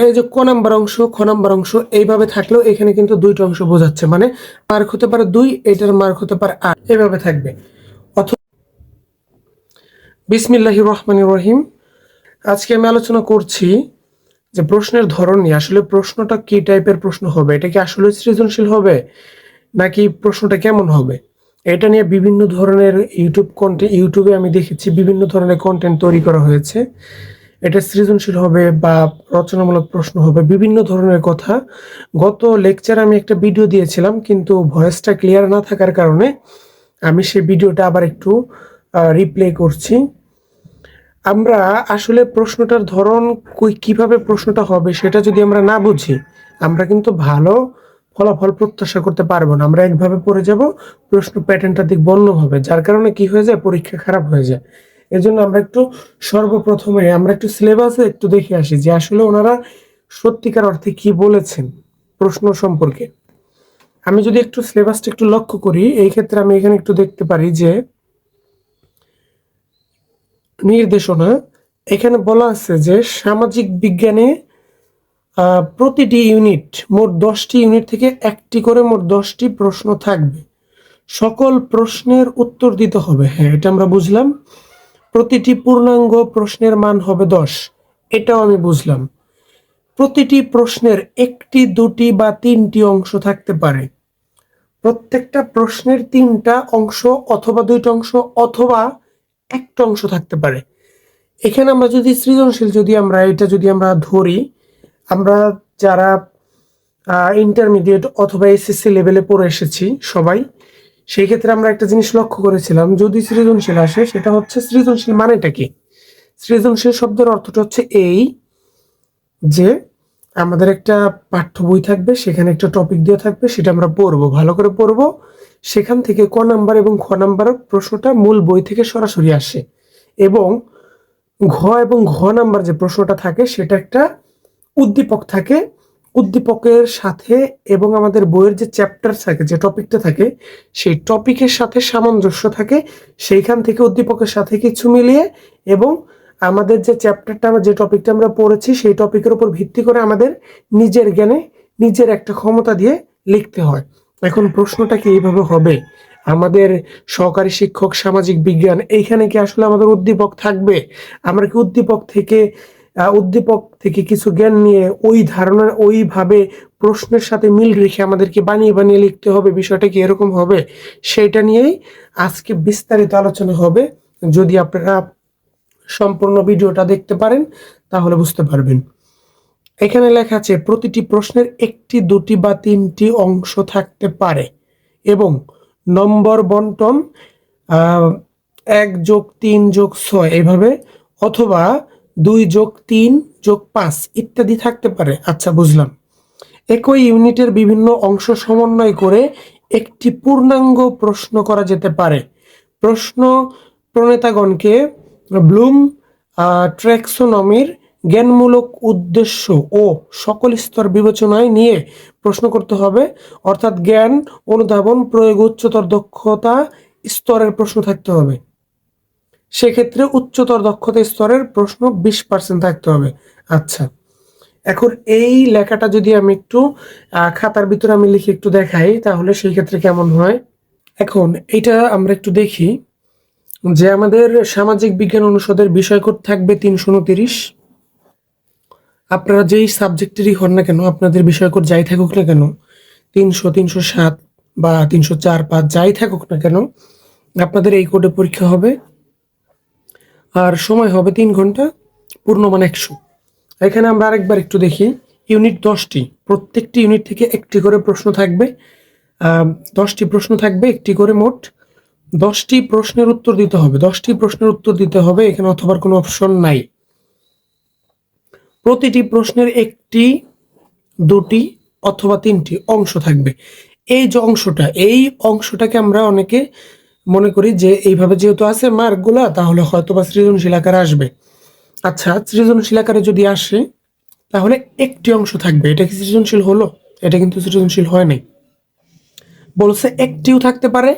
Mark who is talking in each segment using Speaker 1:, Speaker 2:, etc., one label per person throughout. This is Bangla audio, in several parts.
Speaker 1: তাহলে এই যে ক নাম্বার অংশ, খ নাম্বার অংশ এইভাবে থাকলেও এখানে কিন্তু দুইটা অংশ বোঝাচ্ছে। মানে মার্ক হতে পারে দুই, এটার মার্ক হতে পারে আট। এভাবে থাকবে। অথবা বিসমিল্লাহ রহমান রহিম। আজকে আমি আলোচনা করছি যে প্রশ্নের ধরন নিয়ে। আসলে প্রশ্নটা কি টাইপের প্রশ্ন হবে? এটা কি আসলে সৃজনশীল হবে? নাকি প্রশ্নটা কেমন হবে? এটা নিয়ে বিভিন্ন ধরনের ইউটিউব কন্টেন্ট ইউটিউবে আমি দেখেছি বিভিন্ন ধরনের কন্টেন্ট তৈরি করা হয়েছে। এটা সৃজনশীল হবে বা রচনামূলক প্রশ্ন হবে, বিভিন্ন ধরনের কথা। গত লেকচার আমি একটা ভিডিও দিয়েছিলাম, কিন্তু ভয়েসটা ক্লিয়ার না থাকার কারণে আমি সেই ভিডিওটা আবার একটু রিপ্লে করছি। আমরা আসলে প্রশ্নটার ধরন কীভাবে প্রশ্নটা হবে সেটা যদি আমরা না বুঝি, আমরা কিন্তু ভালো ফলাফল প্রত্যাশা করতে পারব না। আমরা একভাবে পড়ে যাব, প্রশ্ন প্যাটার্নটা দিক অন্যভাবে। যার কারণে কি হয়ে যায়? পরীক্ষা খারাপ হয়ে যায়। এজন্য আমরা একটু সর্বপ্রথমে আমরা একটু সিলেবাসে একটু দেখে আসি যে আসলে ওনারা সত্যিকার অর্থে কি বলেছেন প্রশ্ন সম্পর্কে। আমি যদি একটু সিলেবাসটা একটু লক্ষ্য করি, এই ক্ষেত্রে আমি এখানে একটু দেখতে পারি যে নির্দেশনা, এখানে বলা আছে যে সামাজিক বিজ্ঞানে প্রতিটি ইউনিট মোট দশটি ইউনিট থেকে একটি করে মোট দশটি প্রশ্ন থাকবে। সকল প্রশ্নের উত্তর দিতে হবে। হ্যাঁ এটা আমরা বুঝলাম। প্রতিটি পূর্ণাঙ্গ প্রশ্নের মান হবে দশ। এটাও আমি বুঝলাম। প্রতিটি প্রশ্নের একটি, দুটি বা তিনটি অংশ থাকতে পারে। প্রত্যেকটা প্রশ্নের তিনটা অংশ অথবা দুইটা অংশ অথবা একটা অংশ থাকতে পারে। এখানে আমরা যদি সৃজনশীল যদি আমরা, এটা যদি আমরা ধরি, আমরা যারা ইন্টারমিডিয়েট অথবা এসএসসি লেভেলে পড়ে এসেছি সবাই সেই ক্ষেত্রে আমরা একটা জিনিস লক্ষ্য করেছিলাম, যদি সৃজনশীল আসে, সেটা হচ্ছে সৃজনশীল মানেটা কি? সৃজনশীল শব্দের অর্থটা হচ্ছে এই যে আমাদের একটা পাঠ্য বই থাকবে, সেখানে একটা টপিক দেওয়া থাকবে, সেটা আমরা পড়ব, ভালো করে পড়ব, সেখান থেকে ক নাম্বার এবং খ নাম্বার প্রশ্নটা মূল বই থেকে সরাসরি আসে। এবং ঘ এবং ঘ নাম্বার যে প্রশ্নটা থাকে, সেটা একটা উদ্দীপক থাকে উদ্দীপকের সাথে এবং আমাদের বইয়ের যে চ্যাপ্টার থাকে, যে টপিকটা থাকে, সেই টপিকের সাথে সামঞ্জস্য থাকে, সেইখান থেকে উদ্দীপকের সাথে কিছু মিলিয়ে এবং আমাদের যে চ্যাপ্টারটা আমরা যে টপিকটা আমরা পড়েছি, সেই টপিকের উপর ভিত্তি করে আমাদের নিজের জ্ঞানে নিজের একটা ক্ষমতা দিয়ে লিখতে হয়। এখন প্রশ্নটা কি এইভাবে হবে? আমাদের সহকারী শিক্ষক সামাজিক বিজ্ঞান, এইখানে কি আসলে আমাদের উদ্দীপক থাকবে? আমরা কি উদ্দীপক থেকে উদ্দীপক থেকে কিছু জ্ঞান নিয়ে ওই ধারণার ওইভাবে প্রশ্নের সাথে মিল রেখে আমাদেরকে বানিয়ে বানিয়ে লিখতে হবে, বিষয়টা কি এরকম হবে সেটা নিয়েই আজকে বিস্তারিত আলোচনা হবে। যদি আপনারা সম্পূর্ণ ভিডিওটা দেখতে পারেন, তাহলে বুঝতে পারবেন। এখানে লেখা আছে, প্রতিটি প্রশ্নের একটি, দুটি বা তিনটি অংশ থাকতে পারে এবং নম্বর বন্টন এক যোগ তিন যোগ ছয় এভাবে অথবা দুই যোগ তিন যোগ পাঁচ ইত্যাদি থাকতে পারে। আচ্ছা বুঝলাম। একই ইউনিটের বিভিন্ন অংশ সমন্বয় করে একটি পূর্ণাঙ্গ প্রশ্ন করা যেতে পারে। প্রশ্ন প্রণেতাগণকে ব্লুম ট্র্যাক্সোনমির জ্ঞানমূলক উদ্দেশ্য ও সকল স্তর বিবেচনায় নিয়ে প্রশ্ন করতে হবে। অর্থাৎ জ্ঞান, অনুধাবন, প্রয়োগ, উচ্চতর দক্ষতা স্তরের প্রশ্ন থাকতে হবে। সেক্ষেত্রে উচ্চতর দক্ষতা স্তরের প্রশ্ন বিশ পার্সেন্ট থাকতে হবে। আচ্ছা এখন এই লেখাটা যদি আমি একটু খাতার ভিতরে আমি লিখে একটু দেখাই, তাহলে সেই ক্ষেত্রে কেমন হয়? এখন এটা আমরা একটু দেখি যে আমাদের সামাজিক বিজ্ঞান অনুষদের বিষয়কোড থাকবে তিনশো উনতিরিশ। আপনারা যেই সাবজেক্টেরই হন না কেন, আপনাদের বিষয়কোড যাই থাকুক না কেন, তিনশো তিনশো সাত বা তিনশো চার পাঁচ যাই থাকুক না কেন, আপনাদের এই কোডে পরীক্ষা হবে। আর সময় হবে তিন ঘণ্টা, পূর্ণমান একশো। এখানে আমরা আরেকবার একটু দেখি, ইউনিট দশটি, প্রত্যেকটি ইউনিট থেকে একটি করে প্রশ্ন থাকবে। দশটি প্রশ্ন থাকবে, একটি করে মোট দশটি প্রশ্নের উত্তর দিতে হবে। দশটি প্রশ্নের উত্তর দিতে হবে, এখানে অথবার কোনো অপশন নাই। প্রতিটি প্রশ্নের একটি, দুটি অথবা তিনটি অংশ থাকবে। এই যে অংশটা, এই অংশটাকে আমরা অনেকে মনে করি যে এইভাবে যেহেতু আছে মার্কগুলা, তাহলে হয়তো বা সৃজনশীল আকারে আসবে। আচ্ছা সৃজনশীল আকারে যদি আসে, তাহলে একটি অংশ থাকবে। এটা কি সৃজনশীল হলো? এটা কিন্তু সৃজনশীল হয় নাই। বলছে একটিও থাকতে পারে,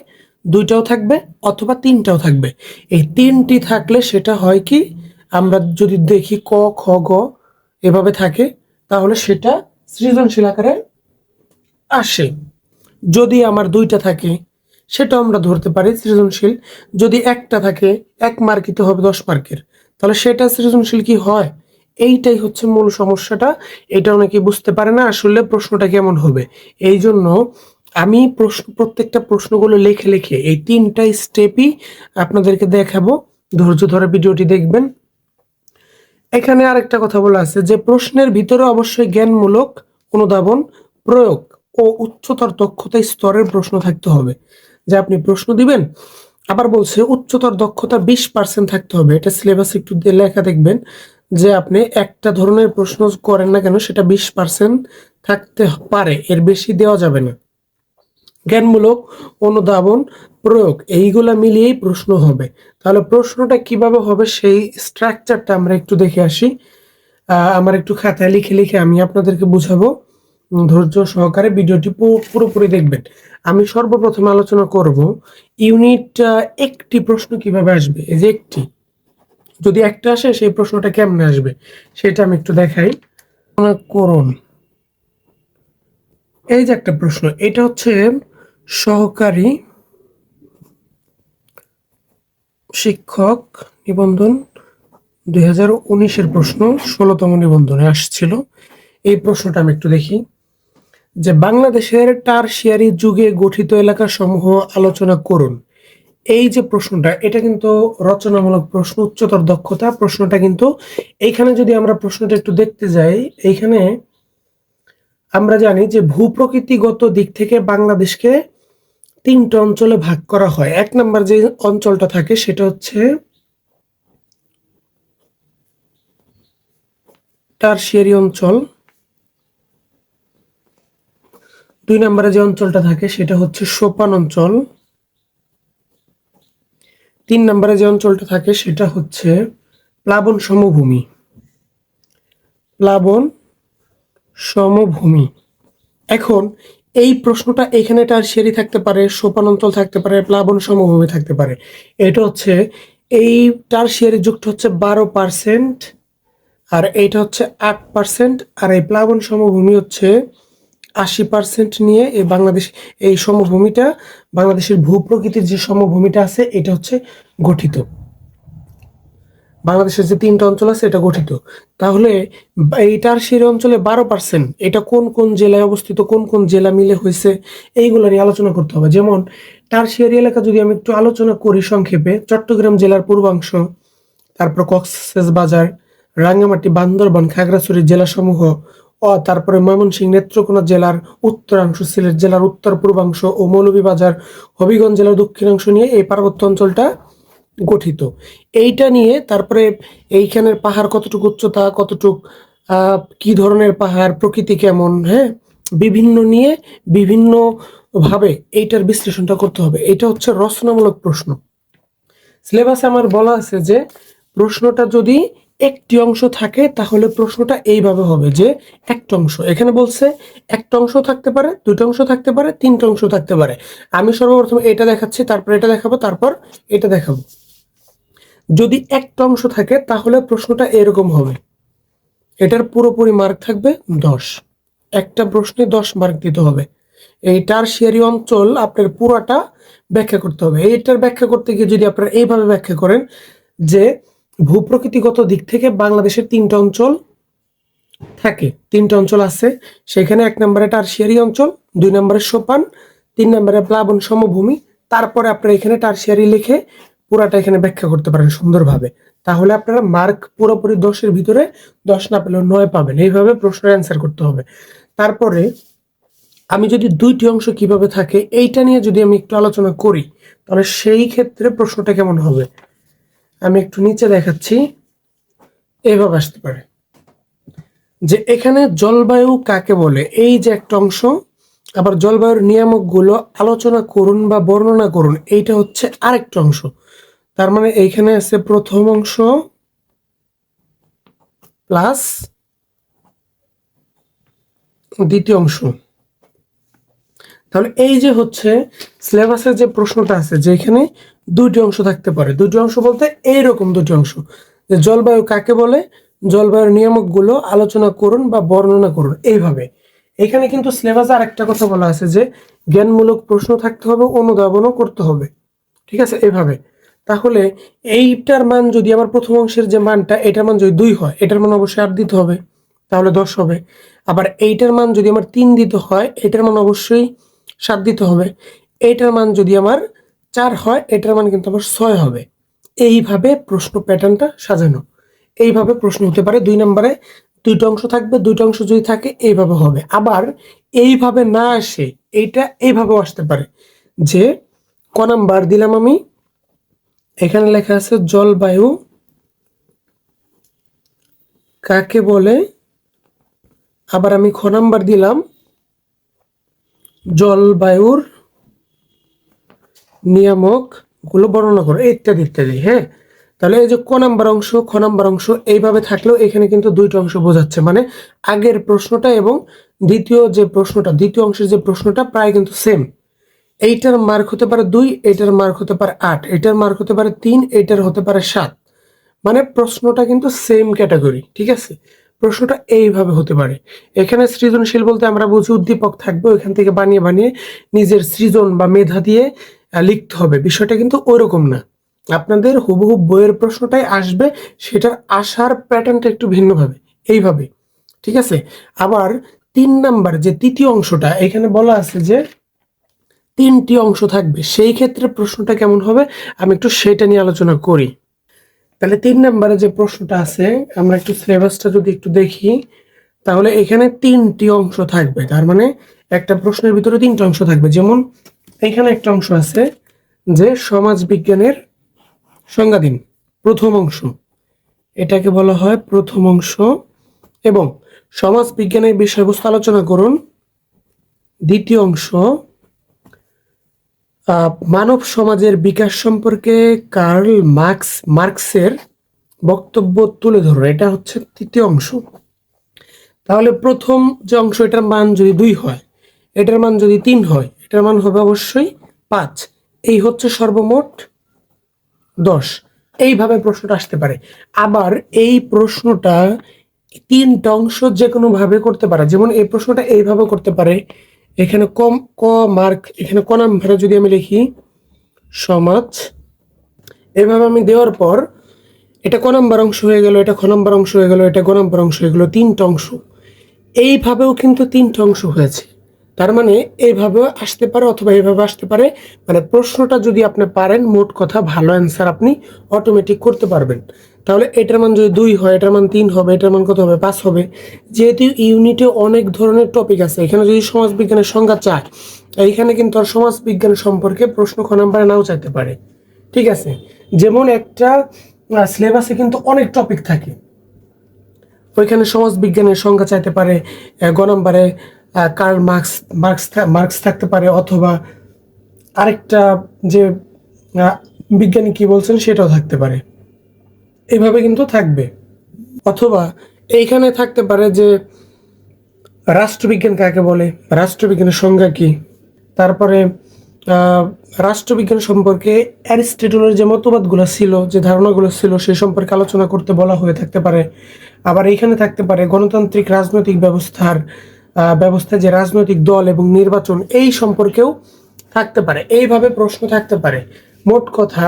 Speaker 1: দুইটাও থাকবে, অথবা তিনটাও থাকবে। এই তিনটি থাকলে সেটা হয় কি, আমরা যদি দেখি ক, খ, গ এভাবে থাকে, তাহলে সেটা সৃজনশীল আকারে আসে। যদি আমার দুইটা থাকে সেটাও আমরা ধরতে পারি সৃজনশীল। যদি একটা থাকে, এক মার্কিত হবে দশ মার্কের তাহলে সেটা সৃজনশীল কি হয়? এইটাই হচ্ছে মূল সমস্যাটা। এটা অনেকে বুঝতে পারে না, আসলে প্রশ্নটা কেমন হবে। এই জন্য আমি প্রশ্ন, প্রত্যেকটা প্রশ্নগুলো লেখে, লিখে এই তিনটা স্টেপই আপনাদেরকে দেখাবো। ধৈর্য ধরে ভিডিওটি দেখবেন। এখানে আরেকটা কথা বলা আছে যে, প্রশ্নের ভিতরে অবশ্যই জ্ঞানমূলক অনুধাবন, প্রয়োগ ও উচ্চতর দক্ষতা স্তরের প্রশ্ন থাকতে হবে। যে আপনি প্রশ্ন দিবেন, আবার বলছে উচ্চতর দক্ষতা বিশ পার্সেন্ট থাকতে হবে। এটা সিলেবাস একটু লেখা দেখবেন যে আপনি একটা ধরনের প্রশ্ন করেন না কেন, সেটা বিশ পার্সেন্ট থাকতে পারে, এর বেশি দেওয়া যাবে না। জ্ঞানমূলক অনুধাবন প্রয়োগ, এইগুলা মিলিয়েই প্রশ্ন হবে। তাহলে প্রশ্নটা কীভাবে হবে সেই স্ট্রাকচারটা আমরা একটু দেখে আসি। আমার একটু খাতায় লিখে লিখে আমি আপনাদেরকে বুঝাবো। ধৈর্য সহকারে ভিডিওটি পুরোপুরি দেখবেন। আমি সর্বপ্রথম আলোচনা করব ইউনিট একটি প্রশ্ন কীভাবে আসবে? এই যে একটি। যদি একটা আসে, সেই প্রশ্নটা কেমনে আসবে? সেটা আমি একটু দেখাই। করুন। এই যে একটা প্রশ্ন, এটা হচ্ছে সহকারী শিক্ষক নিবন্ধন, দুই হাজার উনিশের প্রশ্ন, ষোলোতম নিবন্ধনে আসছিল। এই প্রশ্নটা আমি একটু দেখি। যে বাংলাদেশের টারশিয়ারি যুগে গঠিত এলাকা সমূহ আলোচনা করুন। এই যে প্রশ্নটা, এটা কিন্তু রচনামূলক প্রশ্ন, উচ্চতর দক্ষতা প্রশ্নটা কিন্তু এইখানে যদি আমরা প্রশ্নটা একটু দেখতে যাই, এইখানে আমরা জানি যে ভূপ্রকৃতিগত দিক থেকে বাংলাদেশকে তিনটা অঞ্চলে ভাগ করা হয়। এক নম্বর যে অঞ্চলটা থাকে, সেটা হচ্ছে টারশিয়ারি অঞ্চল। দুই নম্বরে যে অঞ্চলটা থাকে সেটা হচ্ছে সোপান অঞ্চল। তিন নম্বরে যে অঞ্চলটা থাকে সেটা হচ্ছে প্লাবন সমভূমি। প্লাবন সমভূমি। এখন এই প্রশ্নটা এখানে টারশিয়ারি থাকতে পারে, সোপান অঞ্চল থাকতে পারে, প্লাবন সমভূমি থাকতে পারে। এটা হচ্ছে এই টারশিয়ারি যুক্ত হচ্ছে বারো পার্সেন্ট আর এইটা হচ্ছে আট পার্সেন্ট আর এই প্লাবন সমভূমি হচ্ছে আশি পার্সেন্ট নিয়ে এই বাংলাদেশ এই সমভূমিটা, বাংলাদেশের ভূপ্রকৃতির যে সমভূমিটা আছে, এটা হচ্ছে গঠিত। বাংলাদেশের যে তিনটা অঞ্চল আছে, এটা গঠিত। তাহলে এই টারশিয়ারি অঞ্চলে বারো পার্সেন্ট এটা কোন কোন জেলায় অবস্থিত, কোন কোন জেলা মিলে হয়েছে, এইগুলো নিয়ে আলোচনা করতে হবে। যেমন টারশিয়ারি এলাকা যদি আমি একটু আলোচনা করি সংক্ষেপে, চট্টগ্রাম জেলার পূর্বাংশ, তারপর কক্সেস বাজার রাঙ্গামাটি, বান্দরবান, খাগড়াছড়ি জেলাসমূহ ও তারপরে ময়মনসিংহ নেত্রকোনা জেলার উত্তরাংশ, সিলেট জেলার উত্তর পূর্বাংশ ও মৌলভীবাজার, হবিগঞ্জ জেলার দক্ষিণাংশ নিয়ে এই পার্বত্য অঞ্চলটা গঠিত। এইটা নিয়ে তারপরে এইখানের পাহাড় কতটুকু উচ্চতা, কতটুক কি ধরনের পাহাড়, প্রকৃতি কেমন হ্যাঁ? বিভিন্ন নিয়ে বিভিন্ন ভাবে এইটার বিশ্লেষণটা করতে হবে। এটা হচ্ছে রচনামূলক প্রশ্ন। সিলেবাসে আমার বলা আছে যে প্রশ্নটা যদি একটি অংশ থাকে, তাহলে প্রশ্নটা এইভাবে হবে যে একটা অংশ। এখানে বলছে একটা অংশ থাকতে পারে দুটো অংশ থাকতে পারে, তিনটা অংশ থাকতে পারে। আমি সর্বপ্রথম এটা দেখাচ্ছি, তারপর এটা দেখাবো, তারপর এটা দেখাবো। যদি একটা অংশ থাকে, তাহলে প্রশ্নটা এরকম হবে। এটার পুরোপুরি মার্ক থাকবে দশ। একটা প্রশ্নে দশ মার্ক দিতে হবে। এই টারশিয়ারি অঞ্চল আপনার পুরাটা ব্যাখ্যা করতে হবে। এইটার ব্যাখ্যা করতে গিয়ে যদি আপনারা এইভাবে ব্যাখ্যা করেন যে ভূপ্রকৃতিগত দিক থেকে বাংলাদেশের তিনটা অঞ্চল থাকে। তিনটা অঞ্চল আছে। সেখানে এক নম্বরে টারশিয়ারি অঞ্চল, দুই নম্বরে সোপান, তিন নম্বরে প্লাবন সমভূমি। তারপরে আপনারা এখানে টারশিয়ারি লিখে পুরাটা এখানে ব্যাখ্যা করতে পারেন সুন্দরভাবে। তাহলে আপনারা মার্ক পুরোপুরি দশের ভিতরে দশ না পেলেও নয় পাবেন। এইভাবে প্রশ্নের অ্যান্সার করতে হবে। তারপরে আমি যদি দুইটি অংশ কীভাবে থাকে, এইটা নিয়ে যদি আমি একটু আলোচনা করি, তাহলে সেই ক্ষেত্রে প্রশ্নটা কেমন হবে? আমি একটু নিচে দেখাচ্ছি। এইভাবে আসতে পারে। যে এখানে জলবায়ু কাকে বলে? এই যে একটা অংশ, আবার জলবায়ুর নিয়ামকগুলো আলোচনা করুন বা বর্ণনা করুন, এইটা হচ্ছে আরেকটা অংশ। তার মানে এইখানে আছে প্রথম অংশ প্লাস দ্বিতীয় অংশ। তাহলে এই যে হচ্ছে সিলেবাসের যে প্রশ্নটা আছে, যে এখানে দুইটি অংশ থাকতে পারে। দুটি অংশ বলতে এইরকম দুটি অংশ, যে জলবায়ু কাকে বলে, জলবায়ুর নিয়ামকগুলো আলোচনা করুন বা বর্ণনা করুন এইভাবে। এখানে কিন্তু সিলেবাসে আরেকটা কথা বলা আছে যে জ্ঞানমূলক প্রশ্ন থাকতে হবে, অনুধাবনও করতে হবে। ঠিক আছে? এইভাবে। তাহলে এইটার মান যদি আমার প্রথম অংশের যে মানটা, এটার মান যদি দুই হয়, এটার মান অবশ্যই আট দিতে হবে, তাহলে দশ হবে। আবার এইটার মান যদি আমার তিন দিতে হয়, এটার মান অবশ্যই সাত দিতে হবে। এইটার মান যদি আমার চার হয়, এটার মান কিন্তু আমার ছয় হবে। এইভাবে প্রশ্ন প্যাটার্নটা সাজানো। এইভাবে প্রশ্ন হতে পারে দুই নম্বরে দুইটা অংশ থাকবে, দুইটা অংশ যদি থাকে, এইভাবে হবে। আবার এইভাবে না আসে, এইটা এইভাবেও আসতে পারে। যে ক নাম্বার দিলাম আমি, এখানে লেখা আছে, জলবায়ু কাকে বলে? আবার আমি খ নাম্বার দিলাম জলবায়ুর নিয়ামকগুলো বর্ণনা করো, ইত্যাদি ইত্যাদি হ্যাঁ? তাহলে এই যে ক নাম্বার অংশ, খ নাম্বার অংশ এইভাবে থাকলেও এখানে কিন্তু দুইটা অংশ বোঝাচ্ছে। মানে আগের প্রশ্নটা এবং দ্বিতীয় যে প্রশ্নটা, দ্বিতীয় অংশের যে প্রশ্নটা প্রায় কিন্তু সেম এইটার মার্ক হতে পারে দুই, এটার মার্ক হতে পারে আট, এটার মার্ক হতে পারে তিন এইটার হতে পারে সাত। মানে প্রশ্নটা কিন্তু সেম ক্যাটাগরি ঠিক আছে? প্রশ্নটা এইভাবে হতে পারে। এখানে সৃজনশীল বলতে আমরা বুঝি উদ্দীপক থাকবে, ওইখান থেকে বানিয়ে বানিয়ে নিজের সৃজন বা মেধা দিয়ে লিখতে হবে। বিষয়টা কিন্তু ওইরকম না। আপনাদের হুবহু বইয়ের প্রশ্নটাই আসবে সেটার আসার প্যাটার্নটা একটু ভিন্নভাবে। এইভাবে, ঠিক আছে? আবার তিন নাম্বার যে তৃতীয় অংশটা, এখানে বলা আছে যে তিনটি অংশ থাকবে। সেই ক্ষেত্রে প্রশ্নটা কেমন হবে? আমি একটু সেটা নিয়ে আলোচনা করি। তাহলে তিন নম্বরে যে প্রশ্নটা আছে, আমরা একটু সিলেবাসটা যদি একটু দেখি, তাহলে এখানে তিনটি অংশ থাকবে। তার মানে একটা প্রশ্নের ভিতরে তিনটা অংশ থাকবে। যেমন এখানে একটা অংশ আছে যে সমাজ বিজ্ঞানের সংজ্ঞা দিন প্রথম অংশ। এটাকে বলা হয় প্রথম অংশ। এবং সমাজ বিজ্ঞানের বিষয়বস্তু আলোচনা করুন, দ্বিতীয় অংশ মানব সমাজের বিকাশ সম্পর্কে কার্ল মার্কস, মার্কসের বক্তব্য তুলে ধরো। এটা হচ্ছে তৃতীয় অংশ। তাহলে প্রথম যে অংশ, এটার মান যদি দুই হয়, এটার মান যদি তিন হয়, এটার মান হবে অবশ্যই পাঁচ। এই হচ্ছে সর্বমোট দশ। এইভাবে প্রশ্নটা আসতে পারে। আবার এই প্রশ্নটা তিনটা অংশ যে কোনো ভাবে করতে পারে। যেমন এই প্রশ্নটা এইভাবে করতে পারে এখানে কম ক মার্ক এখানে ক নাম্বারে যদি আমি লিখি, সমাজ, এভাবে আমি দেওয়ার পর এটা ক নাম্বার অংশ হয়ে গেল, এটা খ নাম্বার অংশ হয়ে গেল, এটা গ নাম্বার অংশ হয়ে গেল, তিনটা অংশ। এইভাবেও কিন্তু তিনটা অংশ হয়েছে। তার মানে এইভাবেও আসতে পারে অথবা এইভাবে আসতে পারে। মানে প্রশ্নটা যদি আপনি পারেন, মোট কথা ভালো অ্যান্সার আপনি অটোমেটিক করতে পারবেন। তাহলে এটার মান যদি দুই হয়, এটার মান তিন হবে, এটার মান কত হবে? পাঁচ হবে। যেহেতু ইউনিটে অনেক ধরনের টপিক আছে, এখানে যদি সমাজবিজ্ঞানের সংজ্ঞা চায়, এইখানে কিন্তু আর সমাজবিজ্ঞান সম্পর্কে প্রশ্ন খ নাম্বারে নাও চাইতে পারে। ঠিক আছে? যেমন একটা সিলেবাসে কিন্তু অনেক টপিক থাকে। ওইখানে সমাজবিজ্ঞানের সংখ্যা চাইতে পারে গ নম্বরে কার্ল মার্কস মার্কস মার্কস থাকতে পারে অথবা আরেকটা যে বিজ্ঞানী কি বলছেন সেটাও থাকতে পারে। এইভাবে কিন্তু থাকবে। অথবা এইখানে থাকতে পারে যে, রাষ্ট্রবিজ্ঞান কাকে বলে? রাষ্ট্রবিজ্ঞানের সংজ্ঞা কি? তারপরে রাষ্ট্রবিজ্ঞান সম্পর্কে অ্যারিস্টটলের যে মতবাদগুলো ছিল, যে ধারণাগুলো ছিল, সে সম্পর্কে আলোচনা করতে বলা হয়ে থাকতে পারে। আবার এইখানে থাকতে পারে গণতান্ত্রিক রাজনৈতিক ব্যবস্থার ব্যবস্থা যে রাজনৈতিক দল এবং নির্বাচন এই সম্পর্কেও থাকতে পারে। এইভাবে প্রশ্ন থাকতে পারে। মোট কথা,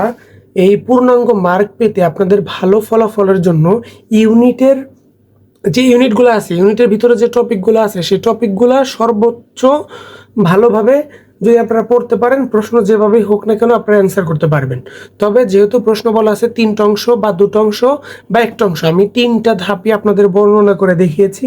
Speaker 1: এই পূর্ণাঙ্গ মার্ক পেতে আপনাদের ভালো ফলাফলের জন্য ইউনিটের যে ইউনিটগুলো আছে, ইউনিটের ভিতরে যে টপিকগুলো আছে, সেই টপিকগুলো সর্বোচ্চ ভালোভাবে যদি আপনারা পড়তে পারেন, প্রশ্ন যেভাবেই হোক না কেন আপনারা অ্যান্সার করতে পারবেন। তবে যেহেতু প্রশ্ন বলা আছে তিনটা অংশ বা দুটো অংশ বা একটা অংশ, আমি তিনটা ধাপই আপনাদের বর্ণনা করে দেখিয়েছি।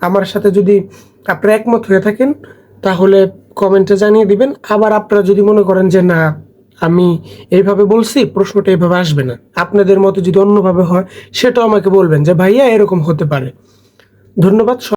Speaker 1: আমার সাথে যদি আপনারা একমত হয়ে থাকেন, তাহলে কমেন্টে জানিয়ে দিবেন। আবার আপনারা যদি মনে করেন যে, না, আমি এইভাবে বলছি, প্রশ্নটা এইভাবে আসবে না। আপনাদের মতো যদি অন্যভাবে হয়, সেটাও আমাকে বলবেন যে, ভাইয়া, এরকম হতে পারে। ধন্যবাদ